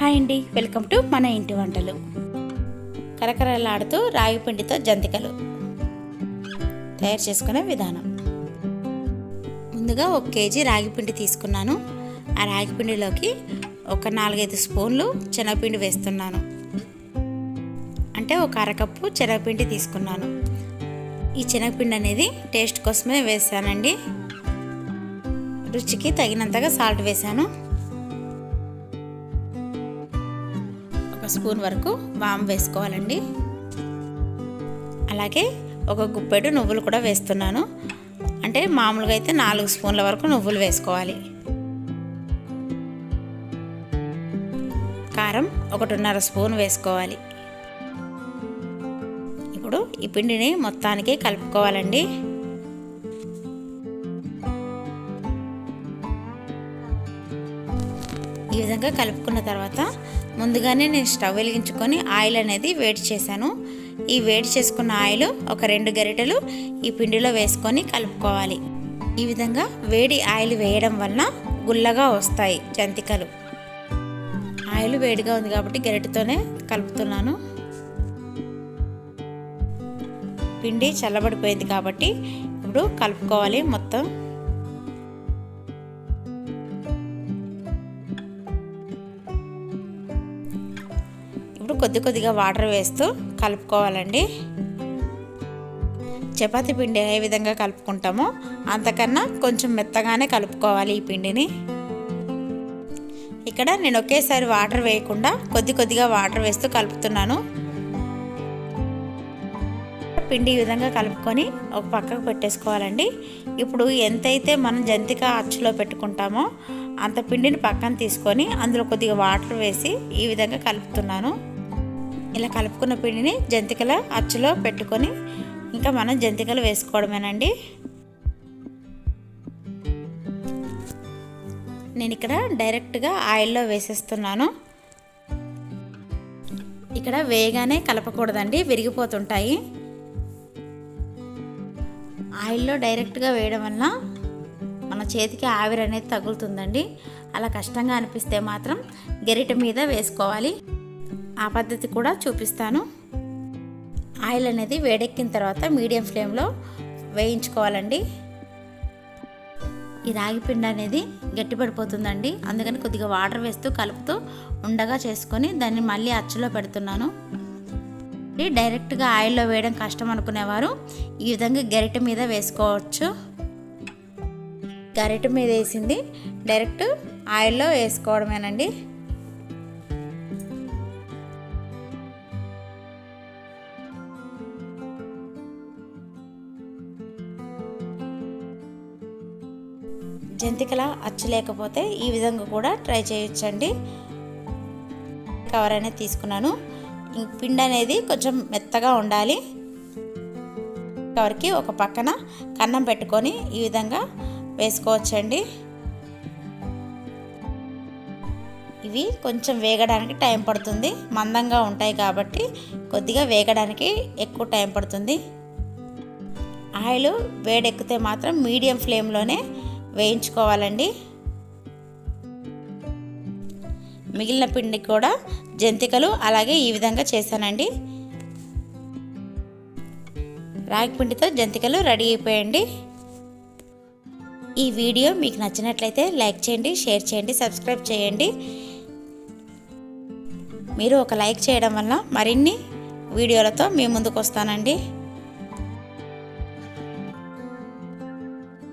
Hi అండి welcome to మన ఇంటి వంటలు. కరకరలాడుతూ రాగి పిండితో జంతికలు తయారు చేసుకునే విధానం. ముందుగా ఒక కేజీ రాగి పిండి తీసుకున్నాను. ఆ రాగి పిండిలోకి ఒక నాలుగైదు స్పూన్లు శనగపిండి వేస్తున్నాను. అంటే ఒక అరకప్పు శనగపిండి తీసుకున్నాను. ఈ శనగపిండి అనేది టేస్ట్ కోసమే వేసానండి. రుచికి తగినంతగా సాల్ట్ వేసాను. ఒక స్పూన్ వరకు వామ్ వేసుకోవాలండి. అలాగే ఒక గుప్పెడు నువ్వులు కూడా వేస్తున్నాను. అంటే మామూలుగా అయితే నాలుగు స్పూన్ల వరకు నువ్వులు వేసుకోవాలి. కారం ఒకటిన్నర స్పూన్ వేసుకోవాలి. ఇప్పుడు ఈ పిండిని మొత్తానికి కలుపుకోవాలండి. ఈ విధంగా కలుపుకున్న తర్వాత ముందుగానే నేను స్టవ్ వెలిగించుకొని ఆయిల్ అనేది వేడి చేశాను. ఈ వేడి చేసుకున్న ఆయిల్ ఒక రెండు గరిటెలు ఈ పిండిలో వేసుకొని కలుపుకోవాలి. ఈ విధంగా వేడి ఆయిల్ వేయడం వలన గుల్లగా వస్తాయి జంతికలు. ఆయిల్ వేడిగా ఉంది కాబట్టి గరిటెతోనే కలుపుతున్నాను. పిండి చల్లబడిపోయింది కాబట్టి ఇప్పుడు కలుపుకోవాలి మొత్తం. కొద్ది కొద్దిగా వాటర్ వేస్తూ కలుపుకోవాలండి. చపాతి పిండి ఏ విధంగా కలుపుకుంటామో అంతకన్నా కొంచెం మెత్తగానే కలుపుకోవాలి ఈ పిండిని. ఇక్కడ నేను ఒకేసారి వాటర్ వేయకుండా కొద్ది కొద్దిగా వాటర్ వేస్తూ కలుపుతున్నాను. పిండి ఈ విధంగా కలుపుకొని ఒక పక్కకు పెట్టేసుకోవాలండి. ఇప్పుడు ఎంతైతే మనం జంతిక అచ్చులో పెట్టుకుంటామో అంత పిండిని పక్కన తీసుకొని అందులో కొద్దిగా వాటర్ వేసి ఈ విధంగా కలుపుతున్నాను. ఇలా కలుపుకున్న పిండిని జంతికల అచ్చులో పెట్టుకొని ఇంకా మనం జంతికలు వేసుకోవడమేనండి. నేను ఇక్కడ డైరెక్ట్గా ఆయిల్లో వేసేస్తున్నాను. ఇక్కడ వేగానే కలపకూడదండి విరిగిపోతుంటాయి. ఆయిల్లో డైరెక్ట్గా వేయడం వల్ల మన చేతికి ఆవిరి అనేది తగులుతుందండి. అలా కష్టంగా అనిపిస్తే మాత్రం గెరిట మీద వేసుకోవాలి. ఆ పద్ధతి కూడా చూపిస్తాను. ఆయిల్ అనేది వేడెక్కిన తర్వాత మీడియం ఫ్లేమ్లో వేయించుకోవాలండి. ఈ రాగి పిండి అనేది గట్టిపడిపోతుందండి. అందుకని కొద్దిగా వాటర్ వేస్తూ కలుపుతూ ఉండగా చేసుకొని దాన్ని మళ్ళీ అచ్చులో పెడుతున్నాను. డైరెక్ట్గా ఆయిల్లో వేయడం కష్టం అనుకునేవారు. ఈ విధంగా గరిటె మీద వేసుకోవచ్చు. గరిటె మీద వేసింది డైరెక్ట్ ఆయిల్లో వేసుకోవడమేనండి. జంతికల అచ్చు లేకపోతే ఈ విధంగా కూడా ట్రై చేయొచ్చండి. కవర్ అనేది తీసుకున్నాను పిండి అనేది కొంచెం మెత్తగా ఉండాలి. కవర్కి ఒక పక్కన కన్నం పెట్టుకొని ఈ విధంగా వేసుకోవచ్చండి. ఇవి కొంచెం వేగడానికి టైం పడుతుంది. మందంగా ఉంటాయి కాబట్టి కొద్దిగా వేగడానికి ఎక్కువ టైం పడుతుంది. ఆయిల్ వేడెక్కితే మాత్రం మీడియం ఫ్లేమ్లోనే వేయించుకోవాలండి. మిగిలిన పిండి కూడా జంతికలు అలాగే ఈ విధంగా చేశానండి. రాగి పిండితో జంతికలు రెడీ అయిపోయండి. ఈ వీడియో మీకు నచ్చినట్లయితే లైక్ చేయండి షేర్ చేయండి సబ్స్క్రైబ్ చేయండి. మీరు ఒక లైక్ చేయడం వల్ల మరిన్ని వీడియోలతో మీ ముందుకు వస్తానండి.